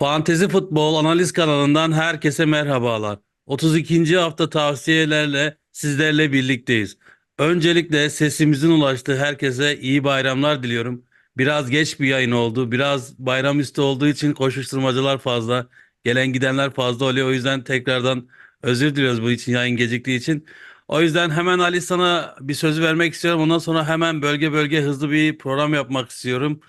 Fantezi Futbol Analiz kanalından herkese merhabalar. 32. hafta tavsiyelerle sizlerle birlikteyiz. Öncelikle sesimizin ulaştığı herkese iyi bayramlar diliyorum. Biraz geç bir yayın oldu. Biraz bayramüstü olduğu için koşuşturmacalar fazla. Gelen gidenler fazla oluyor. O yüzden tekrardan özür diliyoruz bu için yayın geciktiği için. O yüzden hemen Ali sana bir söz vermek istiyorum. Ondan sonra hemen bölge bölge hızlı bir program yapmak istiyorum.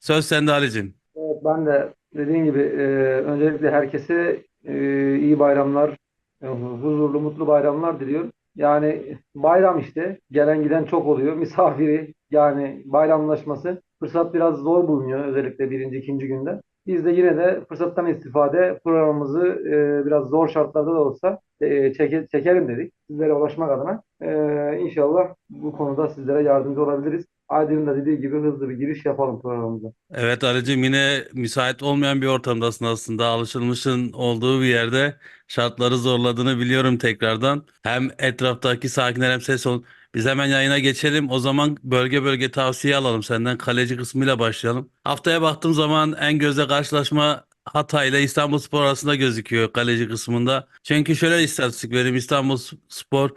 Söz sende Ali'cim. Evet, ben de dediğin gibi e, öncelikle herkese e, iyi bayramlar, e, huzurlu, mutlu bayramlar diliyorum. Yani bayram işte, gelen giden çok oluyor. Misafiri yani bayramlaşması fırsat biraz zor bulunuyor özellikle birinci, ikinci günde. Biz de yine de fırsattan istifade programımızı e, biraz zor şartlarda da olsa e, çeke- çekelim dedik. Sizlere ulaşmak adına. E, İnşallah bu konuda sizlere yardımcı olabiliriz. Aydın'ın da dediği gibi hızlı bir giriş yapalım programımıza. Evet Ali'cim yine müsait olmayan bir ortamdasın aslında. Alışılmışın olduğu bir yerde şartları zorladığını biliyorum tekrardan. Hem etraftaki sakinler hem ses ol. Biz hemen yayına geçelim. O zaman bölge bölge tavsiye alalım senden. Kaleci kısmıyla başlayalım. Haftaya baktığım zaman en gözde karşılaşma Hatay ile İstanbulspor arasında gözüküyor kaleci kısmında. Çünkü şöyle istatistik vereyim. İstanbulspor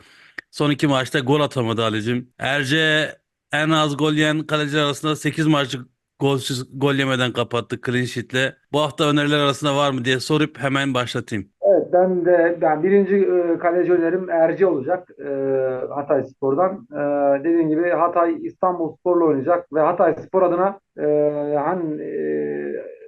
son iki maçta gol atamadı Ali'cim. Erce en az gol yiyen kaleciler arasında 8 maçı golsüz gol yemeden kapattı clean sheet'le. Bu hafta öneriler arasında var mı diye sorup hemen başlatayım. Evet ben de ben birinci e, kaleci önerim Erci olacak e, Hatay Spor'dan. E, dediğim gibi Hatay İstanbul Spor'la oynayacak ve Hatay Spor adına e, hani e,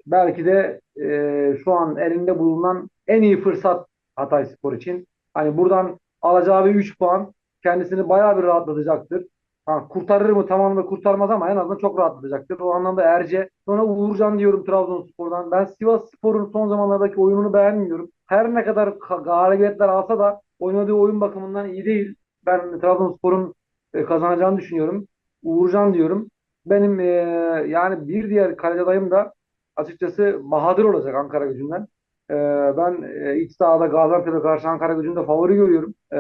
belki de e, şu an elinde bulunan en iyi fırsat Hatay Spor için. Hani buradan alacağı bir 3 puan kendisini bayağı bir rahatlatacaktır. Ha, kurtarır mı tamamını kurtarmaz ama en azından çok rahatlatacaktır. O anlamda Erce. Sonra Uğurcan diyorum Trabzonspor'dan. Ben Sivas Spor'un son zamanlardaki oyununu beğenmiyorum. Her ne kadar ka- galibiyetler alsa da oynadığı oyun bakımından iyi değil. Ben Trabzonspor'un e, kazanacağını düşünüyorum. Uğurcan diyorum. Benim e, yani bir diğer kaleci adayım da açıkçası Bahadır olacak Ankara gücünden. E, ben e, iç sahada Gaziantep'e karşı Ankara gücünde favori görüyorum. E,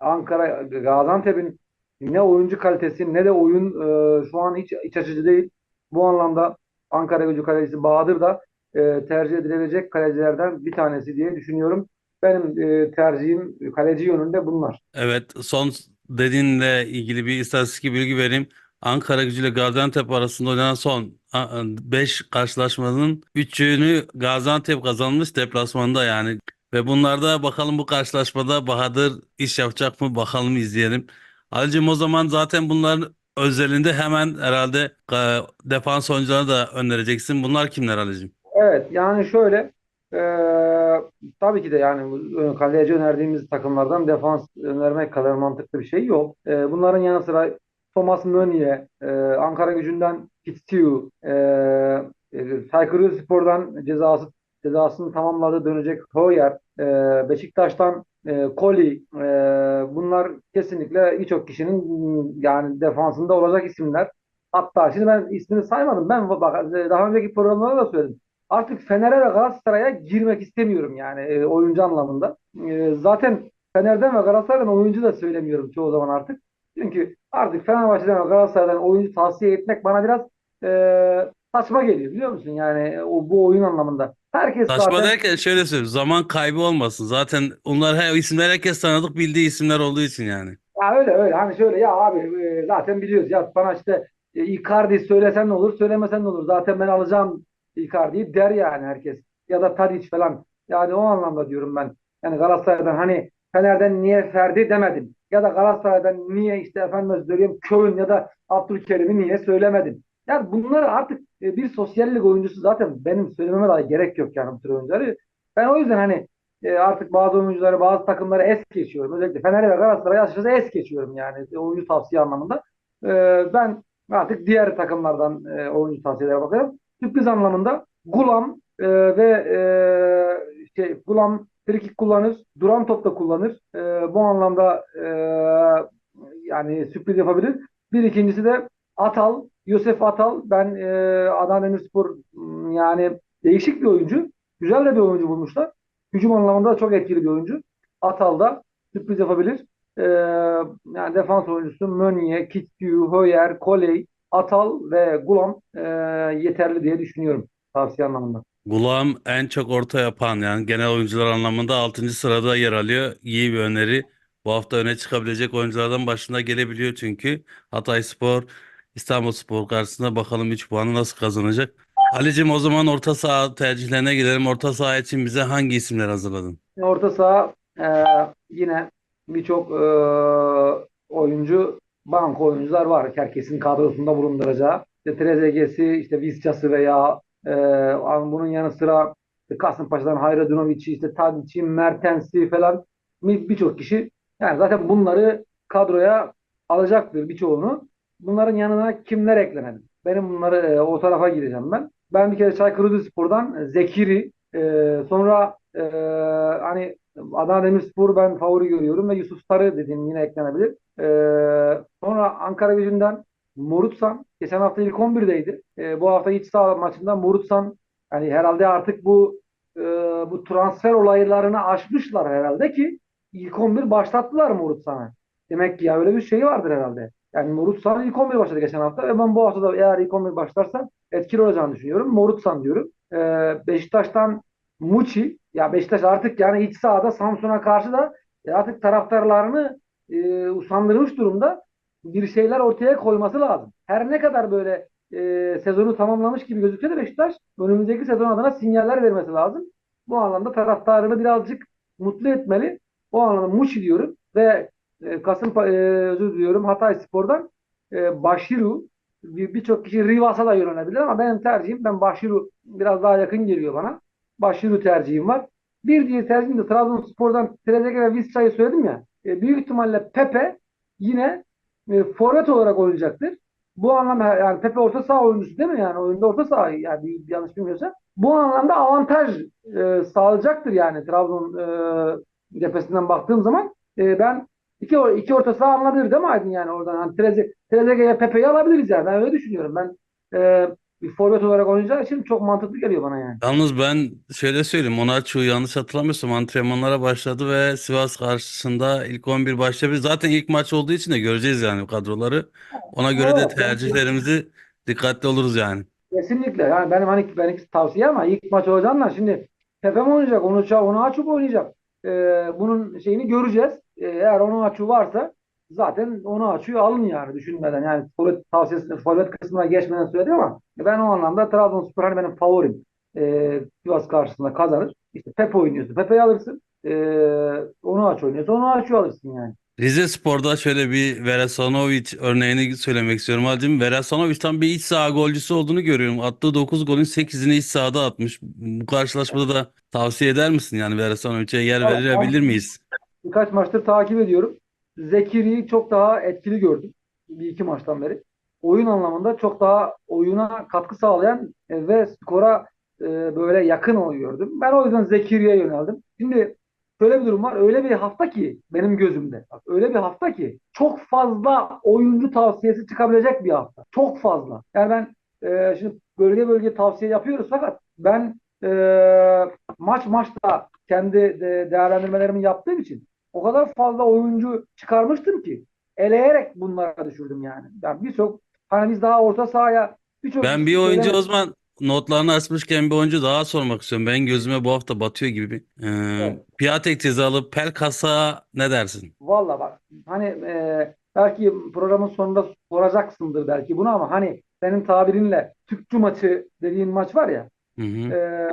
Ankara Gaziantep'in ne oyuncu kalitesi ne de oyun e, şu an hiç iç açıcı değil. Bu anlamda Ankara Gücü kalecisi Bahadır da e, tercih edilebilecek kalecilerden bir tanesi diye düşünüyorum. Benim e, tercihim kaleci yönünde bunlar. Evet son dediğinle ilgili bir istatistik bilgi vereyim. Ankara Gücü ile Gaziantep arasında oynanan son 5 karşılaşmanın 3'ünü Gaziantep kazanmış deplasmanda yani. Ve bunlarda bakalım bu karşılaşmada Bahadır iş yapacak mı bakalım izleyelim. Ali'cim o zaman zaten bunların özelinde hemen herhalde e, defans oyuncularını da önereceksin. Bunlar kimler Ali'cim? Evet yani şöyle e, tabii ki de yani e, kaleci önerdiğimiz takımlardan defans önermek kadar mantıklı bir şey yok. E, bunların yanı sıra Thomas Meunier, e, Ankara Gücü'nden Fitzhugh, e, e, Çaykur Rizespor'dan cezası cezasını tamamladı dönecek Hoyer, e, Beşiktaş'tan e, Koli, e, bunlar kesinlikle birçok kişinin yani defansında olacak isimler. Hatta şimdi ben ismini saymadım. Ben bak daha önceki programlarda da söyledim. Artık Fener'e ve Galatasaray'a girmek istemiyorum yani e, oyuncu anlamında. E, zaten Fener'den ve Galatasaray'dan oyuncu da söylemiyorum çoğu zaman artık. Çünkü artık Fenerbahçe'den ve Galatasaray'dan oyuncu tavsiye etmek bana biraz e, saçma geliyor biliyor musun? Yani o, bu oyun anlamında. Herkes Saçma zaten derken şöyle söyleyeyim. Zaman kaybı olmasın. Zaten onlar her isimler herkes tanıdık bildiği isimler olduğu için yani. Ya öyle öyle. Hani şöyle ya abi e, zaten biliyoruz. Ya bana işte e, Icardi söylesen ne olur söylemesen ne olur? Zaten ben alacağım Icardi'yi der yani herkes. Ya da Tadic falan. Yani o anlamda diyorum ben. Yani Galatasaray'dan hani Fener'den niye Ferdi demedim. Ya da Galatasaray'dan niye işte efendim söyleyeyim Köln ya da Abdülkerim'i niye söylemedim? Yani bunlar artık e, bir sosyallik oyuncusu zaten benim söylememe dahi gerek yok yani bu tür oyuncuları ben o yüzden hani e, artık bazı oyuncuları, bazı takımları es geçiyorum. Özellikle Fener'e ve Galatasaray'ı açıkçası es geçiyorum yani e, oyuncu tavsiye anlamında. E, ben artık diğer takımlardan e, oyuncu tavsiyelerine bakıyorum. Sürpriz anlamında Gulam e, ve e, şey Gulam frikik kullanır, duran top da kullanır. E, bu anlamda e, yani sürpriz yapabilir. Bir ikincisi de Atal, Yosef Atal. Ben e, Adana Demirspor yani değişik bir oyuncu. Güzel de bir oyuncu bulmuşlar. Hücum anlamında çok etkili bir oyuncu. Atal da sürpriz yapabilir. Ee, yani defans oyuncusu Meunier, Kitgü, Hoyer, Koley, Atal ve Gulam e, yeterli diye düşünüyorum tavsiye anlamında. Gulam en çok orta yapan yani genel oyuncular anlamında 6. sırada yer alıyor. İyi bir öneri. Bu hafta öne çıkabilecek oyunculardan başında gelebiliyor çünkü. Hatayspor, İstanbulspor karşısında bakalım 3 puanı nasıl kazanacak. Alicim o zaman orta saha tercihlerine gidelim. Orta saha için bize hangi isimler hazırladın? Orta saha e, yine birçok e, oyuncu banko oyuncular var. Herkesin kadrosunda bulunduracağı. İşte Trezeguet'i, işte Visca'sı veya e, bunun yanı sıra işte Kasımpaşa'dan Hayradunovic'i, işte Tadic'i, Mertens'i falan bir- birçok kişi yani zaten bunları kadroya alacaktır birçoğunu. Bunların yanına kimler eklenir? Benim bunları e, o tarafa gireceğim ben. Ben bir kere Çaykur Rizespor'dan Zekiri, e, sonra e, hani Adana Demirspor'u ben favori görüyorum ve Yusuf Sarı dediğim yine eklenebilir. E, sonra Ankara Gücü'nden Morutsan geçen hafta ilk 11'deydi. E, bu hafta iç saha maçında Morutsan yani herhalde artık bu e, bu transfer olaylarını aşmışlar herhalde ki ilk 11 başlattılar Morutsan'ı. Demek ki ya öyle bir şey vardır herhalde. Yani Morutsan ilk 11 başladı geçen hafta ve ben bu hafta da eğer ilk 11 başlarsa etkili olacağını düşünüyorum. Morutsan diyorum. E, Beşiktaş'tan Muçi ya Beşiktaş artık yani iç sahada Samsun'a karşı da e, artık taraftarlarını e, usandırmış durumda bir şeyler ortaya koyması lazım. Her ne kadar böyle e, sezonu tamamlamış gibi gözükse de Beşiktaş önümüzdeki sezon adına sinyaller vermesi lazım. Bu anlamda taraftarını birazcık mutlu etmeli. O anlamda Muçi diyorum ve e, Kasım e, özür diliyorum Hatay Spor'dan e, Başiru bir- birçok kişi Rivas'a da yönelebilir ama benim tercihim ben Başiru biraz daha yakın geliyor bana. Başiru tercihim var. Bir diğer tercihim de Trabzonspor'dan Trezeguet ve Vizca'yı söyledim ya. E, büyük ihtimalle Pepe yine e, forvet olarak oynayacaktır. Bu anlamda yani Pepe orta saha oyuncusu değil mi? Yani oyunda orta saha yani bir, yanlış bilmiyorsam. Bu anlamda avantaj e, sağlayacaktır yani Trabzon e, cephesinden baktığım zaman. E, ben iki, iki orta saha alınabilir değil mi Aydın yani oradan? Treze, Trezeguet'e Pepe'yi alabiliriz yani. Ben öyle düşünüyorum. Ben e, bir forvet olarak oynayacağı için çok mantıklı geliyor bana yani. Yalnız ben şöyle söyleyeyim. Onaçu yanlış hatırlamıyorsam antrenmanlara başladı ve Sivas karşısında ilk 11 başlayabilir. Zaten ilk maç olduğu için de göreceğiz yani kadroları. Ona göre de Evet, ben- tercihlerimizi dikkatli oluruz yani. Kesinlikle. Yani benim hani benim tavsiye ama ilk maç olacağından şimdi Pepe mi oynayacak? Onu onu açıp oynayacak. Ee, bunun şeyini göreceğiz. Ee, eğer onu açı varsa zaten onu açıyor alın yani düşünmeden. Yani forvet tavsiyesi forvet kısmına geçmeden söyledim ama ben o anlamda Trabzonspor hani benim favorim. Sivas karşısında kazanır. İşte Pepe oynuyorsun. Pepe'yi alırsın. Ee, onu aç oynuyorsun. Onu açıyor alırsın yani. Rizespor'da şöyle bir Veresanovic örneğini söylemek istiyorum Halim. Veresanovic tam bir iç saha golcüsü olduğunu görüyorum. Attığı 9 golün 8'ini iç sahada atmış. Bu karşılaşmada da tavsiye eder misin? Yani Veresanovic'e yer Evet, verebilir miyiz? Birkaç maçtır takip ediyorum. Zekiri'yi çok daha etkili gördüm. Bir iki maçtan beri. Oyun anlamında çok daha oyuna katkı sağlayan e, ve skora e, böyle yakın onu gördüm. Ben o yüzden Zekiri'ye yöneldim. Şimdi şöyle bir durum var. Öyle bir hafta ki benim gözümde. Bak, öyle bir hafta ki çok fazla oyuncu tavsiyesi çıkabilecek bir hafta. Çok fazla. Yani ben e, şimdi bölge bölge tavsiye yapıyoruz fakat ben e, maç maçta kendi de, değerlendirmelerimi yaptığım için o kadar fazla oyuncu çıkarmıştım ki eleyerek bunlara düşürdüm yani. Yani birçok hani biz daha orta sahaya birçok Ben bir oyuncu o zaman notlarını açmışken bir oyuncu daha sormak istiyorum. Ben gözüme bu hafta batıyor gibi. Ee, Evet. Piatek cezalı Pelkas'a ne dersin? Valla bak hani e, belki programın sonunda soracaksındır belki bunu ama hani senin tabirinle Türkçü maçı dediğin maç var ya Hı hı. e,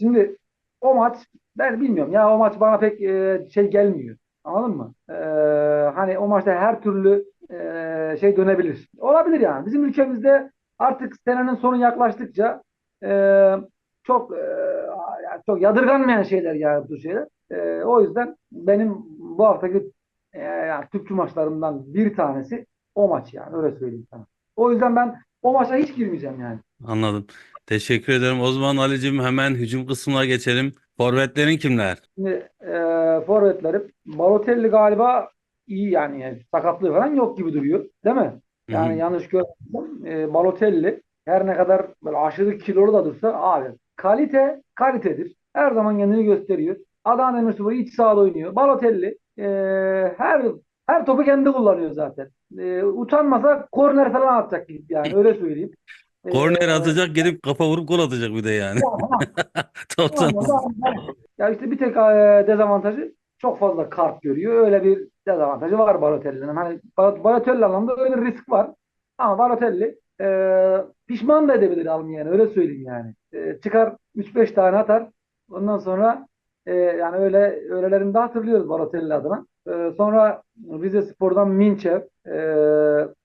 şimdi o maç ben bilmiyorum ya o maç bana pek e, şey gelmiyor. Anladın mı? E, hani o maçta her türlü e, şey dönebilir. Olabilir yani. Bizim ülkemizde artık senenin sonu yaklaştıkça e, çok e, çok yadırganmayan şeyler yani bu şeyler. E, o yüzden benim bu haftaki e, yani Türkçü maçlarımdan bir tanesi o maç yani öyle söyleyeyim sana. O yüzden ben o maça hiç girmeyeceğim yani. Anladım. Teşekkür ederim. O zaman Ali'cim hemen hücum kısmına geçelim. Forvetlerin kimler? Şimdi e, forvetlerim Balotelli galiba iyi yani, yani sakatlığı falan yok gibi duruyor. Değil mi? Yani hı. yanlış görmüyorsam e, Balotelli her ne kadar böyle aşırı kilolu da dursa abi kalite kalitedir. Her zaman kendini gösteriyor. Adana Demirspor iç sahada oynuyor. Balotelli e, her her topu kendi kullanıyor zaten. E, utanmasa korner falan atacak yani öyle söyleyeyim. Korner Ee, atacak gelip kafa vurup gol atacak bir de yani. Tamam. Ya işte bir tek e, dezavantajı çok fazla kart görüyor. Öyle bir dezavantajı var Balotelli'nin. Hani Bal- Balotelli anlamda öyle bir risk var. Ama Balotelli e, pişman da edebilir almayanı öyle söyleyeyim yani. E, çıkar 3-5 tane atar. Ondan sonra e, yani öyle öylelerini de hatırlıyoruz Balotelli adına. E, sonra Rize Spor'dan Minçev, e,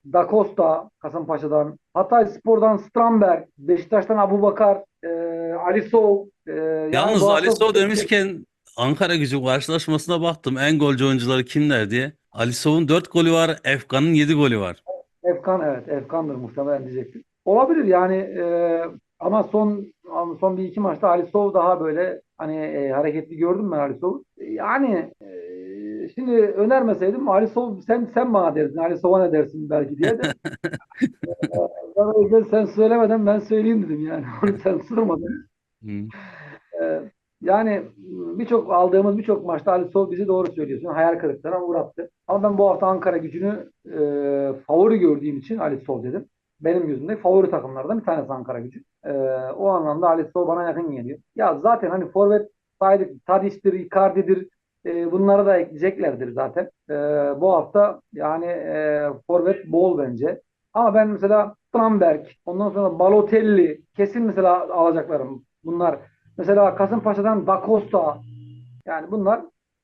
Da Costa Kasımpaşa'dan, Hatay Spor'dan Stramberg, Beşiktaş'tan Abubakar, e, Ali Sow. e, yani Yalnız bu Ali Sow demişken Ankara Gücü karşılaşmasına baktım. En golcü oyuncuları kimler diye. Ali Sow'un 4 golü var. Efkan'ın 7 golü var. Efkan evet Efkan'dır muhtemelen diyecektim. Olabilir yani e, ama son son bir iki maçta Ali Sow daha böyle hani e, hareketli gördüm ben Ali Sow'u. Yani e, şimdi önermeseydim Ali Sow sen sen bana derdin Ali Sow'a ne dersin belki diye de. E, ben o yüzden sen söylemeden ben söyleyeyim dedim yani. Onu sen sırmadın. Ee, yani birçok aldığımız birçok maçta Ali Sol bizi doğru söylüyorsun. Hayal kırıklığına uğrattı. Ama ben bu hafta Ankara gücünü e, favori gördüğüm için Ali Sol dedim. Benim gözümde favori takımlardan bir tanesi Ankara gücü. E, o anlamda Ali Sol bana yakın geliyor. Ya zaten hani forvet saydık Tadiş'tir, Icardi'dir e, bunları da ekleyeceklerdir zaten. E, bu hafta yani e, forvet bol bence. Ama ben mesela Stramberg, ondan sonra Balotelli kesin mesela alacaklarım. Bunlar Mesela Kasımpaşa'dan Da Costa yani bunlar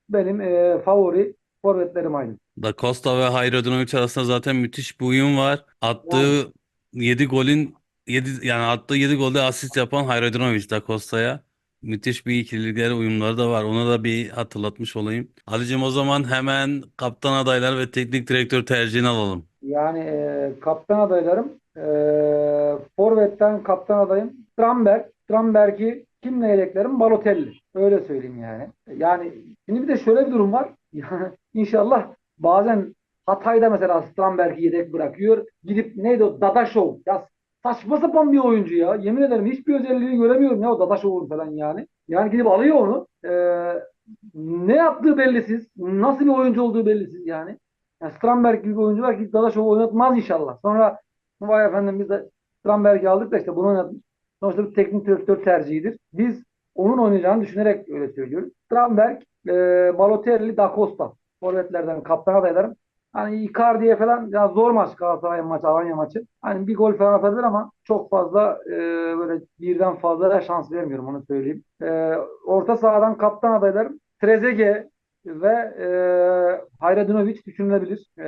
benim e, favori forvetlerim aynı. Da Costa ve Hayredinovic arasında zaten müthiş bir uyum var. Attığı 7 golün 7 yani attığı 7 golde asist yapan Hayredinovic Da Costa'ya. Müthiş bir ikililikleri uyumları da var. Onu da bir hatırlatmış olayım. Ali'cim o zaman hemen kaptan adaylar ve teknik direktör tercihini alalım. Yani e, kaptan adaylarım e, forvetten kaptan adayım Stramberg. Stramberg'i kimle yedeklerim? Balotelli. Öyle söyleyeyim yani. Yani şimdi bir de şöyle bir durum var. Yani inşallah bazen Hatay'da mesela Stramberg'i yedek bırakıyor. Gidip neydi o Dadaşov. Ya saçma sapan bir oyuncu ya. Yemin ederim hiçbir özelliğini göremiyorum ya o Dadaşov'un falan yani. Yani gidip alıyor onu. Ee, ne yaptığı bellisiz. Nasıl bir oyuncu olduğu bellisiz yani. Yani Stramberg gibi bir oyuncu var ki Dadaşov'u oynatmaz inşallah. Sonra vay efendim biz de Stramberg'i aldık da işte bunu oynatmış. Sonuçta bir teknik direktör tercihidir. Biz onun oynayacağını düşünerek öyle söylüyoruz. Stramberg, e, Balotelli, Da Costa. Forvetlerden kaptan adaylarım. Hani Icardi'ye falan ya zor maç Galatasaray maçı, Alanya maçı. Hani bir gol falan atabilir ama çok fazla e, böyle birden fazla da şans vermiyorum onu söyleyeyim. E, orta sahadan kaptan adaylarım Trezeguet ve e, Hayradinovic düşünülebilir. E,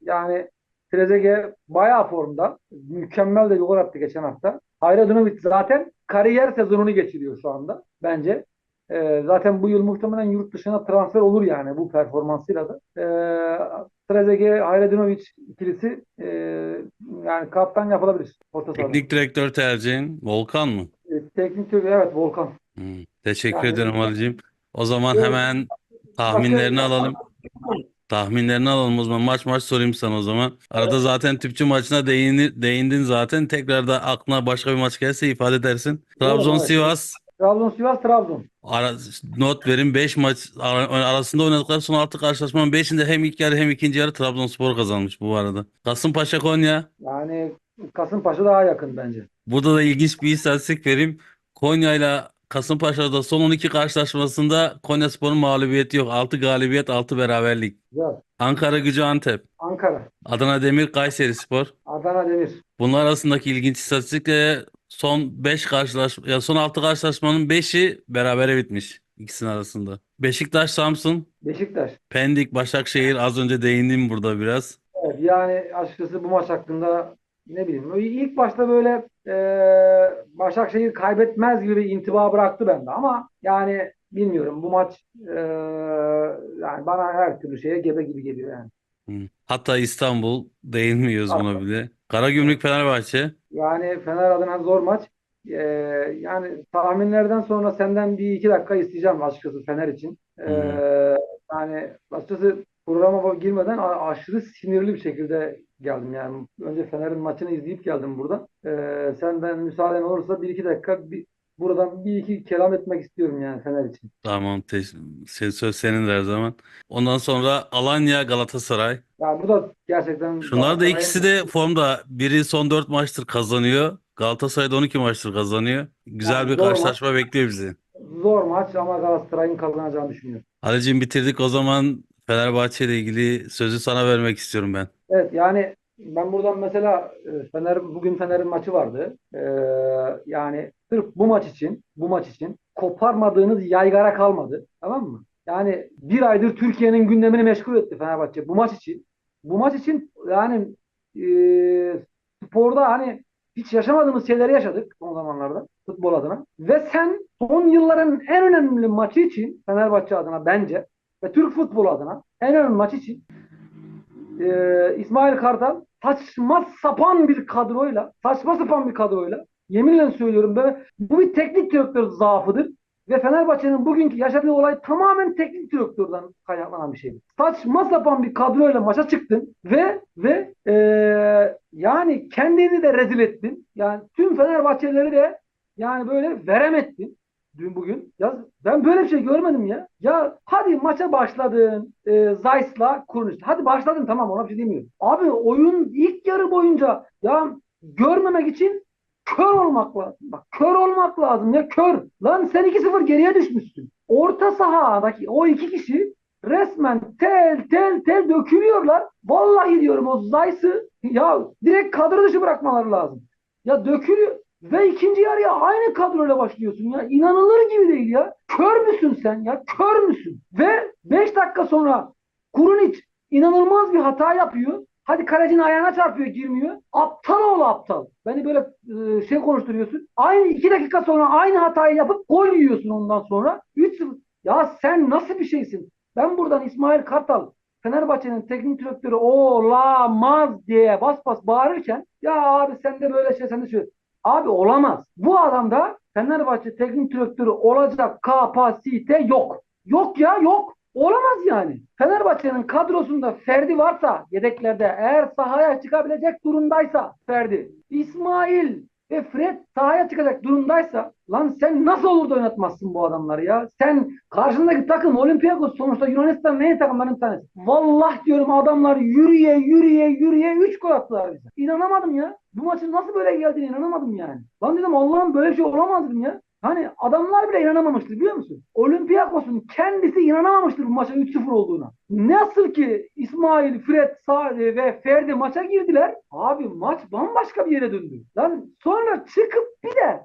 yani Trezeguet bayağı formda. Mükemmel de bir gol attı geçen hafta. Hayradinovic zaten kariyer sezonunu geçiriyor şu anda bence. Ee, zaten bu yıl muhtemelen yurt dışına transfer olur yani bu performansıyla da. Ee, Trezeguet, Hayradinovic ikilisi e, yani kaptan yapılabilir orta sahada. Teknik direktör tercihin Volkan mı? E, teknik direktör evet Volkan. Hı. Teşekkür Yani- ederim Ali'cim. O zaman Evet. hemen tahminlerini alalım. Tahminlerini alalım o zaman. Maç maç sorayım sana o zaman. Arada zaten tüpçü maçına değini, değindin zaten. Tekrar da aklına başka bir maç gelse ifade edersin. Trabzon evet. Sivas Trabzon, Sivas, Trabzon. ara, not verin 5 maç ara- arasında oynadıkları son 6 karşılaşmanın 5'inde hem ilk yarı hem ikinci yarı Trabzonspor kazanmış bu arada. Kasımpaşa Konya. Yani Kasımpaşa daha yakın bence. Burada da ilginç bir istatistik vereyim. Konya ile Kasımpaşa'da son 12 karşılaşmasında Konyaspor'un mağlubiyeti yok. 6 galibiyet, 6 beraberlik. Güzel. Ankara Gücü Antep. Ankara, Adana Demir Kayserispor. Adana Demir. Bunlar arasındaki ilginç istatistikle son 5 karşılaşma ya son 6 karşılaşmanın 5'i berabere bitmiş ikisinin arasında. Beşiktaş Samsun, Beşiktaş. Pendik Başakşehir az önce değindim burada biraz. Evet, yani açıkçası bu maç hakkında ne bileyim. İlk başta böyle e, Başakşehir kaybetmez gibi bir intiba bıraktı bende ama yani bilmiyorum bu maç e, yani bana her türlü şeye gebe gibi geliyor yani. Hatta İstanbul değinmiyoruz buna bile. Karagümrük Fenerbahçe. Yani Fener adına zor maç. E, yani tahminlerden sonra senden bir iki dakika isteyeceğim açıkçası Fener için. E, yani açıkçası programa girmeden aşırı sinirli bir şekilde geldim yani. Önce Fener'in maçını izleyip geldim burada. Ee, senden müsaaden olursa bir iki dakika bir buradan bir iki kelam etmek istiyorum yani Fener için. Tamam, şey, söz senin her zaman. Ondan sonra Alanya, Galatasaray. Yani bu da gerçekten Şunlar da ikisi de formda. Biri son 4 maçtır kazanıyor. Galatasaray da 12 maçtır kazanıyor. Güzel Yani bir zor karşılaşma bekliyor bizi. zor maç ama Galatasaray'ın kazanacağını düşünüyorum. Halicim bitirdik o zaman Fenerbahçe ile ilgili sözü sana vermek istiyorum ben. Evet yani ben buradan mesela e, Fener bugün Fener'in maçı vardı. Ee, yani sırf bu maç için bu maç için koparmadığınız yaygara kalmadı. Tamam mı? Yani bir aydır Türkiye'nin gündemini meşgul etti Fenerbahçe bu maç için. Bu maç için yani e, sporda hani hiç yaşamadığımız şeyleri yaşadık son zamanlarda futbol adına. Ve sen son yılların en önemli maçı için Fenerbahçe adına bence ve Türk futbolu adına en önemli maç için e, İsmail Kartal saçma sapan bir kadroyla saçma sapan bir kadroyla yeminle söylüyorum böyle bu bir teknik direktör zaafıdır ve Fenerbahçe'nin bugünkü yaşadığı olay tamamen teknik direktörden kaynaklanan bir şeydir. Saçma sapan bir kadroyla maça çıktın ve ve e, yani kendini de rezil ettin. Yani tüm Fenerbahçelileri de yani böyle verem ettin dün bugün. Ya ben böyle bir şey görmedim ya. Ya hadi maça başladın e, Zayt'la Kurnic. Hadi başladın tamam ona bir şey demiyorum. Abi oyun ilk yarı boyunca ya görmemek için kör olmak lazım. Bak kör olmak lazım ya kör. Lan sen 2-0 geriye düşmüşsün. Orta sahadaki o iki kişi resmen tel tel tel dökülüyorlar. Vallahi diyorum o Zayt'ı ya direkt kadro dışı bırakmaları lazım. Ya dökülüyor. Ve ikinci yarıya aynı kadroyla başlıyorsun ya. İnanılır gibi değil ya. Kör müsün sen ya? Kör müsün? Ve 5 dakika sonra Kurunic inanılmaz bir hata yapıyor. Hadi kalecinin ayağına çarpıyor girmiyor. Aptal oğlu aptal. Beni böyle e, şey konuşturuyorsun. Aynı 2 dakika sonra aynı hatayı yapıp gol yiyorsun ondan sonra. 3-0. Ya sen nasıl bir şeysin? Ben buradan İsmail Kartal Fenerbahçe'nin teknik direktörü olamaz diye bas bas bağırırken ya abi sen de böyle şey sen de şöyle. Abi olamaz. Bu adamda Fenerbahçe teknik direktörü olacak kapasite yok. Yok ya yok. Olamaz yani. Fenerbahçe'nin kadrosunda Ferdi varsa yedeklerde eğer sahaya çıkabilecek durumdaysa Ferdi, İsmail ve Fred sahaya çıkacak durumdaysa lan sen nasıl olur da oynatmazsın bu adamları ya? Sen karşındaki takım Olympiakos sonuçta Yunanistan neyin takımlarının tanesi. Vallahi diyorum adamlar yürüye yürüye yürüye 3 gol attılar bize. İnanamadım ya. Bu maçın nasıl böyle geldiğine inanamadım yani. Lan dedim Allah'ım böyle bir şey olamaz ya. Hani adamlar bile inanamamıştır biliyor musun? Olympiakos'un kendisi inanamamıştır bu maçın 3-0 olduğuna. Nasıl ki İsmail, Fred, Sade ve Ferdi maça girdiler. Abi maç bambaşka bir yere döndü. Lan sonra çıkıp bir de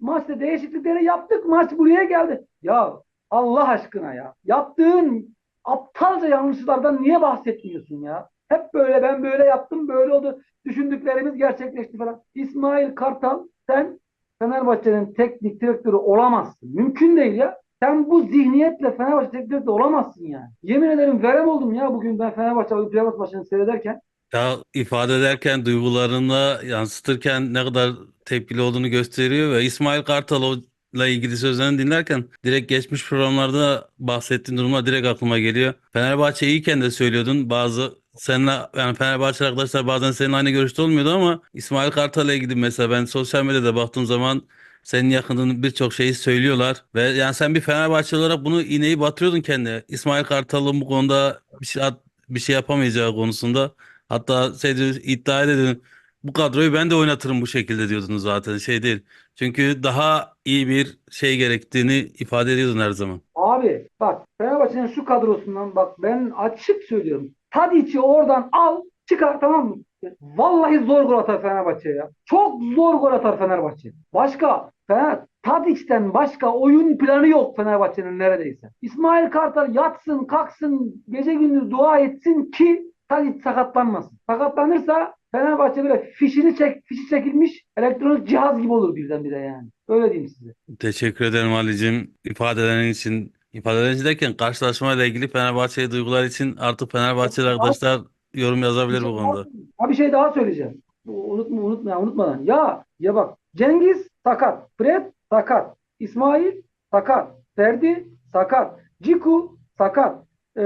maçta değişiklikleri yaptık. Maç buraya geldi. Ya Allah aşkına ya. Yaptığın aptalca yanlışlardan niye bahsetmiyorsun ya? Hep böyle ben böyle yaptım böyle oldu. Düşündüklerimiz gerçekleşti falan. İsmail Kartal sen Fenerbahçe'nin teknik direktörü olamazsın. Mümkün değil ya. Sen bu zihniyetle Fenerbahçe teknik direktörü olamazsın yani. Yemin ederim verem oldum ya bugün ben Fenerbahçe Olimpiyat maçını seyrederken. Ya ifade ederken, duygularını yansıtırken ne kadar tepkili olduğunu gösteriyor ve İsmail Kartal'la ilgili sözlerini dinlerken direkt geçmiş programlarda bahsettiğin durumlar direkt aklıma geliyor. Fenerbahçe iyiyken de söylüyordun bazı seninle yani Fenerbahçe arkadaşlar bazen senin aynı görüşte olmuyordu ama İsmail Kartal'la ilgili mesela ben sosyal medyada baktığım zaman senin yakınının birçok şeyi söylüyorlar ve yani sen bir Fenerbahçe olarak bunu iğneyi batırıyordun kendine. İsmail Kartal'ın bu konuda bir şey bir şey yapamayacağı konusunda. Hatta şey diyor, iddia edin bu kadroyu ben de oynatırım bu şekilde diyordunuz zaten şey değil. Çünkü daha iyi bir şey gerektiğini ifade ediyordun her zaman. Abi bak Fenerbahçe'nin şu kadrosundan bak ben açık söylüyorum. Tadic'i oradan al çıkar tamam mı? Vallahi zor gol atar Fenerbahçe ya. Çok zor gol atar Fenerbahçe. Başka Fener, Tadic'ten başka oyun planı yok Fenerbahçe'nin neredeyse. İsmail Kartal yatsın kalksın gece gündüz dua etsin ki Tadic sakatlanmasın. Sakatlanırsa Fenerbahçe böyle fişini çek, fişi çekilmiş elektronik cihaz gibi olur birdenbire yani. Öyle diyeyim size. Teşekkür ederim Ali'cim ifadelerin için. İçin derken karşılaşmayla ilgili Fenerbahçe duygular için artık Fenerbahçeli arkadaşlar yorum yazabilir bu konuda. Ha bir şey daha söyleyeceğim. Unutma unutma unutmadan. Ya ya bak Cengiz sakat, Fred sakat, İsmail sakat, Ferdi sakat, Ciku sakat. Ee,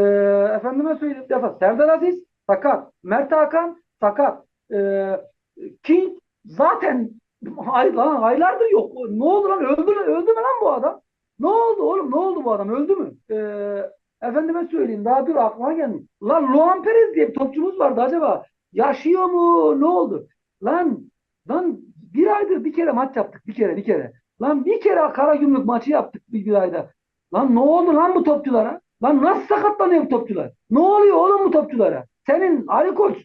efendime söyleyeyim defa Serdar Aziz sakat, Mert Hakan sakat. Ee, King zaten Ay, lan aylardır yok. Ne oldu lan? Öldü, öldü mü lan bu adam? Ne oldu oğlum? Ne oldu bu adam? Öldü mü? Ee, efendime söyleyeyim. Daha dur aklıma geldi. Lan Luan Perez diye bir topçumuz vardı acaba. Yaşıyor mu? Ne oldu? Lan lan bir aydır bir kere maç yaptık. Bir kere bir kere. Lan bir kere Karagümrük maçı yaptık bir, bir ayda. Lan ne oldu lan bu topçulara? Lan nasıl sakatlanıyor bu topçular? Ne oluyor oğlum bu topçulara? Senin Ali Koç,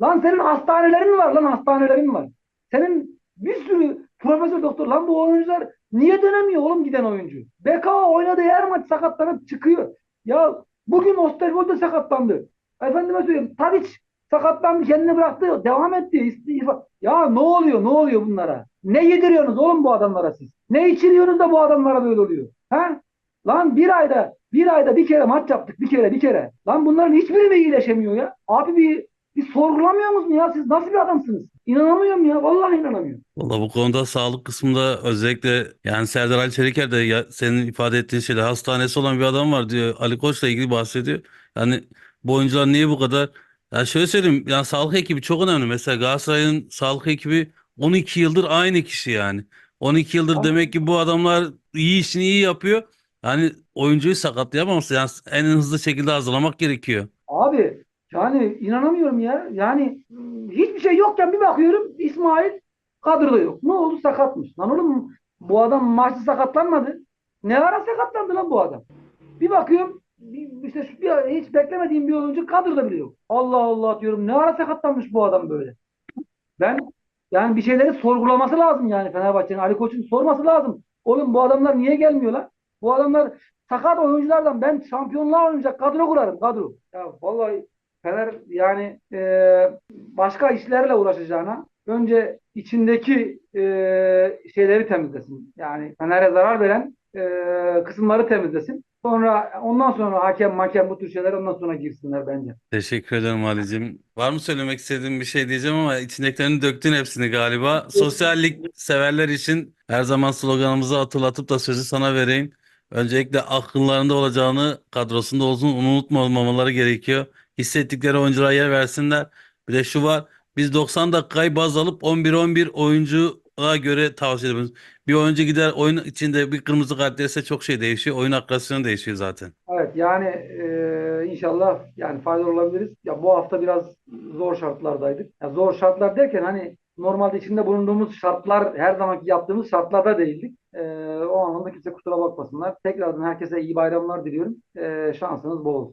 lan senin hastanelerin var lan hastanelerin var. Senin bir sürü profesör doktor lan bu oyuncular niye dönemiyor oğlum giden oyuncu? BK oynadığı her maç sakatlanıp çıkıyor. Ya bugün Osterwold da sakatlandı. Efendime söyleyeyim Tadic sakatlandı kendini bıraktı devam etti. Ya ne oluyor ne oluyor bunlara? Ne yediriyorsunuz oğlum bu adamlara siz? Ne içiriyorsunuz da bu adamlara böyle oluyor? Ha? Lan bir ayda bir ayda bir kere maç yaptık bir kere bir kere. Lan bunların hiçbiri mi iyileşemiyor ya? Abi bir bir sorgulamıyor musunuz ya? Siz nasıl bir adamsınız? İnanamıyorum ya. Vallahi inanamıyorum. Valla bu konuda sağlık kısmında özellikle yani Serdar Ali Çeliker de ya, senin ifade ettiğin şeyle hastanesi olan bir adam var diyor. Ali Koç'la ilgili bahsediyor. Yani bu oyuncular niye bu kadar? Ya şöyle söyleyeyim yani sağlık ekibi çok önemli. Mesela Galatasaray'ın sağlık ekibi 12 yıldır aynı kişi yani. 12 yıldır Abi- demek ki bu adamlar iyi işini iyi yapıyor. Yani oyuncuyu sakatlayamaması yani en hızlı şekilde hazırlamak gerekiyor. Abi yani inanamıyorum ya. Yani hiçbir şey yokken bir bakıyorum İsmail kadroda yok. Ne oldu? Sakatmış. Lan oğlum bu adam maçta sakatlanmadı. Ne ara sakatlandı lan bu adam? Bir bakıyorum işte bir, hiç beklemediğim bir oyuncu kadroda bile yok. Allah Allah diyorum. Ne ara sakatlanmış bu adam böyle? Ben yani bir şeyleri sorgulaması lazım yani Fenerbahçe'nin Ali Koç'un sorması lazım. Oğlum bu adamlar niye gelmiyor lan? Bu adamlar sakat oyunculardan ben şampiyonluğa oynayacak kadro kurarım kadro. Ya vallahi Fener yani e, başka işlerle uğraşacağına önce içindeki e, şeyleri temizlesin. Yani Fener'e zarar veren e, kısımları temizlesin. Sonra ondan sonra hakem makem bu tür şeyler ondan sonra girsinler bence. Teşekkür ederim Ali'cim. Var mı söylemek istediğin bir şey diyeceğim ama içindekilerini döktün hepsini galiba. Sosyallik severler için her zaman sloganımızı hatırlatıp da sözü sana vereyim. Öncelikle akıllarında olacağını kadrosunda olsun unutmamaları gerekiyor. Hissettikleri oyunculara yer versinler. Bir de şu var. Biz 90 dakikayı baz alıp 11-11 oyuncuya göre tavsiye ediyoruz. Bir oyuncu gider oyun içinde bir kırmızı kart yerse çok şey değişiyor. Oyun akrasyonu değişiyor zaten. Evet yani e, inşallah yani faydalı olabiliriz. Ya bu hafta biraz zor şartlardaydık. Ya zor şartlar derken hani normalde içinde bulunduğumuz şartlar her zamanki yaptığımız şartlarda değildik. E, o anlamda kimse kusura bakmasınlar. Tekrardan herkese iyi bayramlar diliyorum. E, şansınız bol olsun.